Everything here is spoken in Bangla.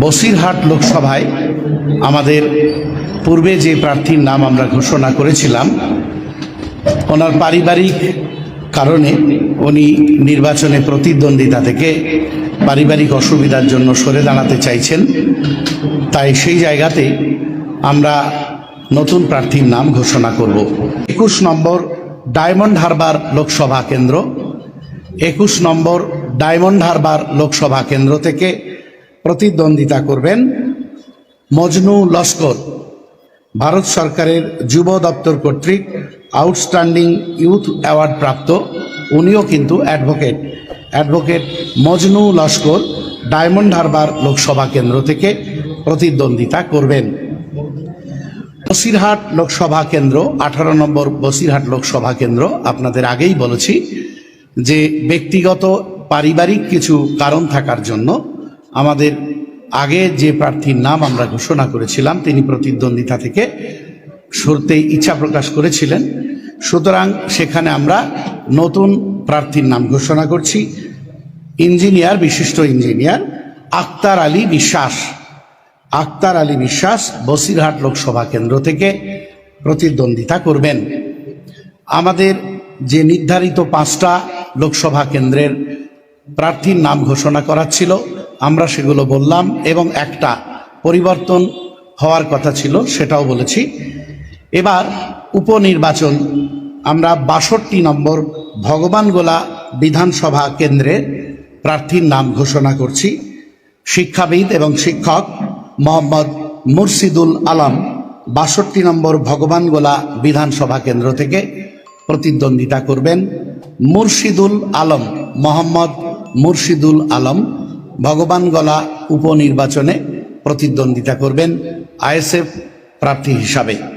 বসিরহাট লোকসভায় আমাদের পূর্বে যে প্রার্থীর নাম আমরা ঘোষণা করেছিলাম, ওনার পারিবারিক কারণে উনি নির্বাচনে প্রতিদ্বন্দ্বিতা থেকে পারিবারিক অসুবিধার জন্য সরে দাঁড়াতে চাইছেন। তাই সেই জায়গাতে আমরা নতুন প্রার্থীর নাম ঘোষণা করব। একুশ নম্বর ডায়মন্ড হারবার লোকসভা কেন্দ্র। একুশ নম্বর ডায়মন্ড হারবার লোকসভা কেন্দ্র থেকে প্রতিদ্বন্দ্বিতা করবেন মজনু লস্কর। ভারত সরকারের যুব দপ্তর কর্তৃক আউটস্ট্যান্ডিং ইউথ অ্যাওয়ার্ড প্রাপ্ত উনিও কিন্তু advocate. Advocate Majnu Laskar diamond Harbour Lok Sabha কেন্দ্র থেকে প্রতিদ্বন্দ্বিতা করবেন। বসিরহাট লোকসভা কেন্দ্র, আঠারো নম্বর বসিরহাট লোকসভা কেন্দ্র, আপনাদের আগেই বলেছি যে ব্যক্তিগত, পারিবারিক কিছু কারণ থাকার জন্য আমাদের আগে যে প্রার্থীর নাম আমরা ঘোষণা করেছিলাম, তিনি প্রতিদ্বন্দ্বিতা থেকে সরতেই ইচ্ছা প্রকাশ করেছিলেন। সুতরাং সেখানে আমরা নতুন প্রার্থীর নাম ঘোষণা করছি। ইঞ্জিনিয়ার, বিশিষ্ট ইঞ্জিনিয়ার আক্তার আলী বিশ্বাস। আক্তার আলী বিশ্বাস বসিরহাট লোকসভা কেন্দ্র থেকে প্রতিদ্বন্দ্বিতা করবেন। আমাদের যে নির্ধারিত পাঁচটা লোকসভা কেন্দ্রের প্রার্থীর নাম ঘোষণা করা ছিল আমরা সেগুলো বললাম এবং একটা পরিবর্তন হওয়ার কথা ছিল, সেটাও বলেছি। এবার উপনির্বাচন, আমরা বাষট্টি নম্বর ভগবানগোলা বিধানসভা কেন্দ্রের প্রার্থীর নাম ঘোষণা করছি। শিক্ষাবিদ এবং শিক্ষক মোহাম্মদ মুর্শিদুল আলম বাষট্টি নম্বর ভগবানগোলা বিধানসভা কেন্দ্র থেকে প্রতিদ্বন্দ্বিতা করবেন। মুর্শিদুল আলম, মোহাম্মদ মুর্শিদুল আলম ভগবানগোলা উপনির্বাচনে প্রতিদ্বন্দ্বিতা করবেন আইএসএফ প্রার্থী হিসাবে।